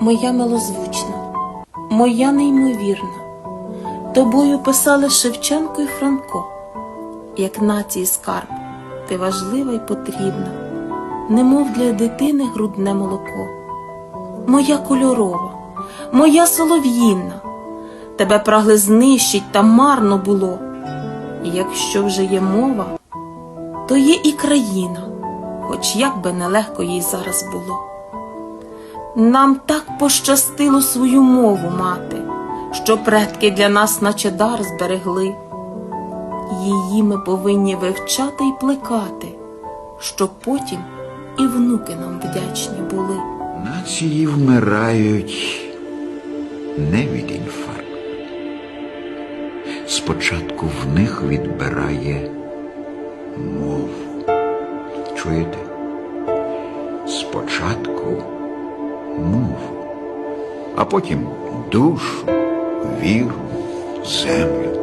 моя милозвучна, моя неймовірна. Тобою писали Шевченко і Франко, як нації скарб, ти важлива й потрібна, немов для дитини грудне молоко. Моя кольорова, моя солов'їнна, тебе прагли знищить та марно було. І якщо вже є мова, то є і країна, хоч як би нелегко їй зараз було. Нам так пощастило свою мову мати, що предки для нас, наче дар, зберегли. Її ми повинні вивчати й плекати, щоб потім і внуки нам вдячні були. Нації вмирають не від інфаркту. Спочатку в них відбирає мову. Чуєте? Спочатку мову, а потім душу, віру, землю.